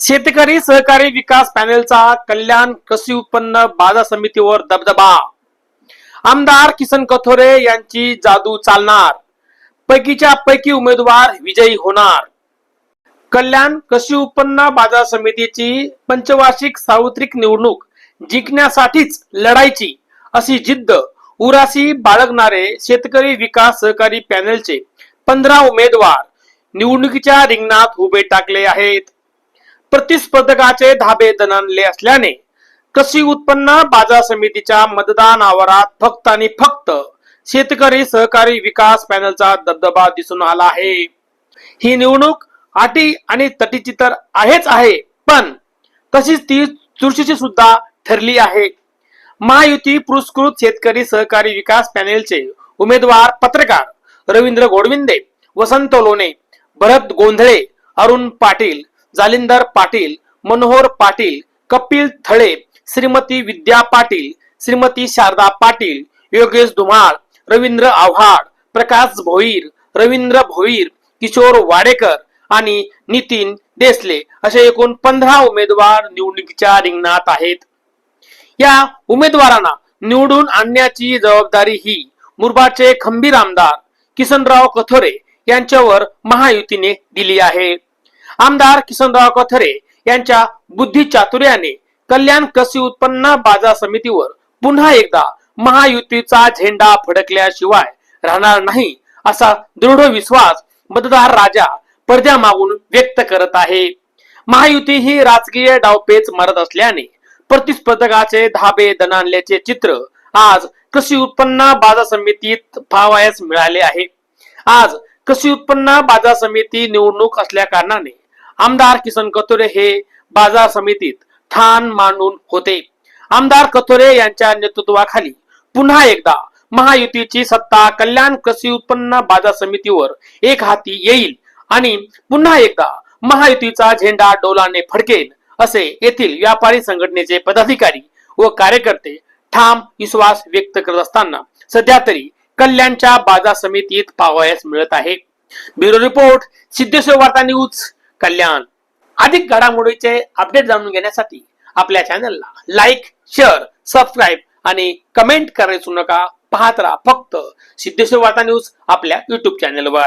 शेतकरी सहकारी विकास पॅनेलचा कल्याण कृषी उत्पन्न बाजार समितीवर दबदबा. आमदार किसन कथोरे यांची जादू चालणार. पैकीच्या पैकी उमेदवार विजयी होणार. कल्याण कृषी उत्पन्न बाजार समितीची पंचवार्षिक सार्वत्रिक निवडणूक जिंकण्यासाठीच लढायची अशी जिद्द उरासी बाळगणारे शेतकरी विकास सहकारी पॅनेलचे पंधरा उमेदवार निवडणुकीच्या रिंगणात उभे टाकले आहेत. प्रतिस्पर्धकाचे धाबे दणले असल्याने कृषी उत्पन्न बाजार समितीच्या मतदान आवारात फक्त आणि फक्त शेतकरी सहकारी विकास पॅनलचा दबदबा दिसून आला आहे. ही निवडणूक अटी आणि तटीची तर आहेच आहे पण तशीच ती चुरशीची सुद्धा ठरली आहे. महायुती पुरस्कृत शेतकरी सहकारी विकास पॅनेलचे उमेदवार पत्रकार रवींद्र गोडविंदे वसंत लोणे भरत गोंधळे अरुण पाटील जालिंदर पाटील मनोहर पाटील कपिल थळे श्रीमती विद्या पाटील श्रीमती शारदा पाटील योगेश धुमाळ रवींद्र आव्हाड प्रकाश भोईर रवींद्र भोईर किशोर वाडेकर आणि नितीन देसले असे एकूण पंधरा उमेदवार निवडणुकीच्या रिंगणात आहेत. या उमेदवारांना निवडून आणण्याची जबाबदारी ही मुरबाडचे खंबीर आमदार किसनराव कथोरे यांच्यावर महायुतीने दिली आहे. आमदार किसनराव कथरे यांच्या बुद्धी चातुर्याने कल्याण कृषी उत्पन्न बाजार समितीवर पुन्हा एकदा महायुतीचा झेंडा फडकल्याशिवाय राहणार नाही असा दृढ विश्वास मतदार राजा पडद्यामागून व्यक्त करत आहे. महायुती ही राजकीय डावपेच मारत असल्याने प्रतिस्पर्धकाचे धाबे दणाणल्याचे चित्र आज कृषी उत्पन्न बाजार समितीत पाहावयास मिळाले आहे. आज कृषी उत्पन्न बाजार समिती निवडणूक असल्या कारणाने आमदार किसन कथोरे हे बाजार समितीत ठाण मांडून होते. आमदार कथोरे यांच्या नेतृत्वाखाली पुन्हा एकदा महायुतीची सत्ता कल्याण कृषी उत्पन्न बाजार समितीवर एक हाती येईल आणि पुन्हा एकदा महायुतीचा झेंडा डोलाने फडकेल असे येथील व्यापारी संघटनेचे पदाधिकारी व कार्यकर्ते ठाम विश्वास व्यक्त करत असताना सध्या तरी कल्याणच्या बाजार समितीत पाहावयास मिळत आहे. ब्युरो रिपोर्ट सिद्धेश्वर वार्ता न्यूज कल्याण. अधिक घडामोडीचे अपडेट जाणून घेण्यासाठी आपल्या चॅनलला लाईक शेअर सबस्क्राईब आणि कमेंट करायचू नका. पाहत राहा फक्त सिद्धेश्वर वार्ता न्यूज आपल्या युट्यूब चॅनलवर